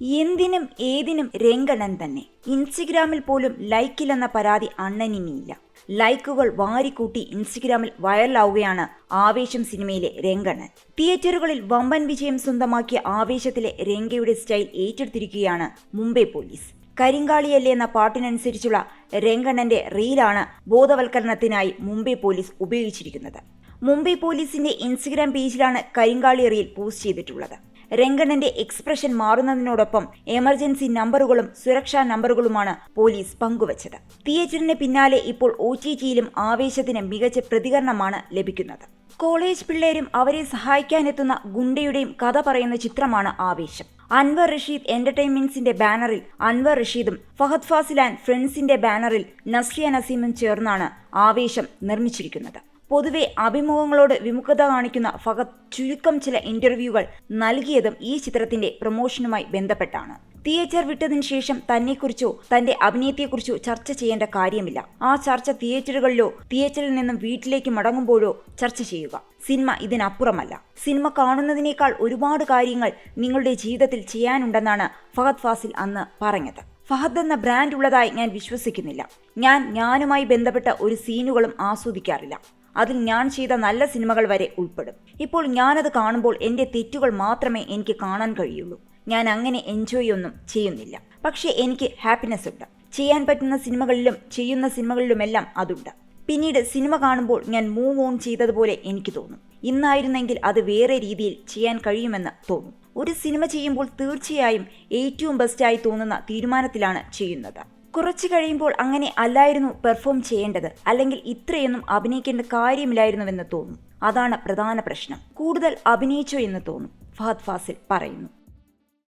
എന്തിനും ഏതിനും രംഗണൻ തന്നെ. ഇൻസ്റ്റഗ്രാമിൽ പോലും ലൈക്കില്ലെന്ന പരാതി അണ്ണനിനിയില്ല ലൈക്കുകൾ വാരിക്കൂട്ടി ഇൻസ്റ്റഗ്രാമിൽ വൈറലാവുകയാണ് ആവേശം സിനിമയിലെ രംഗണ്ണൻ തിയേറ്ററുകളിൽ വമ്പൻ വിജയം സ്വന്തമാക്കിയ ആവേശത്തിലെ രംഗയുടെ സ്റ്റൈൽ ഏറ്റെടുത്തിരിക്കുകയാണ് മുംബൈ പോലീസ്. കരിങ്കാളിയല്ലേ എന്ന പാട്ടിനനുസരിച്ചുള്ള രംഗണ്ണന്റെ റീലാണ് ബോധവൽക്കരണത്തിനായി മുംബൈ പോലീസ് ഉപയോഗിച്ചിരിക്കുന്നത്. മുംബൈ പോലീസിന്റെ ഇൻസ്റ്റഗ്രാം പേജിലാണ് കരിങ്കാളി റീൽ പോസ്റ്റ് ചെയ്തിട്ടുള്ളത്. രംഗണ്ണന്റെ എക്സ്പ്രഷൻ മാറുന്നതിനോടൊപ്പം എമർജൻസി നമ്പറുകളും സുരക്ഷാ നമ്പറുകളുമാണ് പോലീസ് പങ്കുവച്ചത്. തിയേറ്ററിന് പിന്നാലെ ഇപ്പോൾ ഒ ടി ടിയിലും ആവേശത്തിന് മികച്ച പ്രതികരണമാണ് ലഭിക്കുന്നത്. കോളേജ് പിള്ളേരും അവരെ സഹായിക്കാനെത്തുന്ന ഗുണ്ടയുടെയും കഥ പറയുന്ന ചിത്രമാണ് ആവേശം. അൻവർ റഷീദ് എന്റർടൈൻമെന്റ്സിന്റെ ബാനറിൽ അൻവർ റഷീദും ഫഹദ് ഫാസിൽ ഫ്രണ്ട്സിന്റെ ബാനറിൽ നസ്രിയ നസീമും ചേർന്നാണ് ആവേശം നിർമ്മിച്ചിരിക്കുന്നത്. പൊതുവെ അഭിമുഖങ്ങളോട് വിമുഖത കാണിക്കുന്ന ഫഹദ് ചുരുക്കം ചില ഇന്റർവ്യൂകൾ നൽകിയതും ഈ ചിത്രത്തിന്റെ പ്രൊമോഷനുമായി ബന്ധപ്പെട്ടാണ്. തിയേറ്റർ വിട്ടതിന് ശേഷം തന്നെക്കുറിച്ചോ തന്റെ അഭിനയത്തെക്കുറിച്ചോ ചർച്ച ചെയ്യേണ്ട കാര്യമില്ല. ആ ചർച്ച തിയേറ്ററുകളിലോ തിയേറ്ററിൽ നിന്നും വീട്ടിലേക്ക് മടങ്ങുമ്പോഴോ ചർച്ച ചെയ്യുക. സിനിമ ഇതിനപ്പുറമല്ല. സിനിമ കാണുന്നതിനേക്കാൾ ഒരുപാട് കാര്യങ്ങൾ നിങ്ങളുടെ ജീവിതത്തിൽ ചെയ്യാനുണ്ടെന്നാണ് ഫഹദ് ഫാസിൽ അന്ന് പറഞ്ഞത്. ഫഹദ് എന്ന ബ്രാൻഡ് ഉള്ളതായി ഞാൻ വിശ്വസിക്കുന്നില്ല. ഞാൻ ഞാനുമായി ബന്ധപ്പെട്ട ഒരു സീനുകളും ആസ്വദിക്കാറില്ല. അതിൽ ഞാൻ ചെയ്ത നല്ല സിനിമകൾ വരെ ഉൾപ്പെടും. ഇപ്പോൾ ഞാനത് കാണുമ്പോൾ എന്റെ തെറ്റുകൾ മാത്രമേ എനിക്ക് കാണാൻ കഴിയുള്ളൂ. ഞാൻ അങ്ങനെ എൻജോയ് ഒന്നും ചെയ്യുന്നില്ല. പക്ഷേ എനിക്ക് ഹാപ്പിനെസ് ഉണ്ട്. ചെയ്യാൻ പറ്റുന്ന സിനിമകളിലും ചെയ്യുന്ന സിനിമകളിലുമെല്ലാം അതുണ്ട്. പിന്നീട് സിനിമ കാണുമ്പോൾ ഞാൻ മൂവ് ഓൺ ചെയ്തതുപോലെ എനിക്ക് തോന്നും. ഇന്നായിരുന്നെങ്കിൽ അത് വേറെ രീതിയിൽ ചെയ്യാൻ കഴിയുമെന്ന് തോന്നും. ഒരു സിനിമ ചെയ്യുമ്പോൾ തീർച്ചയായും ഏറ്റവും ബെസ്റ്റായി തോന്നുന്ന തീരുമാനത്തിലാണ് ചെയ്യുന്നത്. കുറച്ചു കഴിയുമ്പോൾ അങ്ങനെ അല്ലായിരുന്നു പെർഫോം ചെയ്യേണ്ടത്. അല്ലെങ്കിൽ ഇത്രയൊന്നും അഭിനയിക്കേണ്ട കാര്യമില്ലായിരുന്നുവെന്ന് തോന്നും. അതാണ് പ്രധാന പ്രശ്നം. കൂടുതൽ അഭിനയിച്ചോ എന്ന് തോന്നും. ഫഹദ് ഫാസിൽ പറയുന്നു.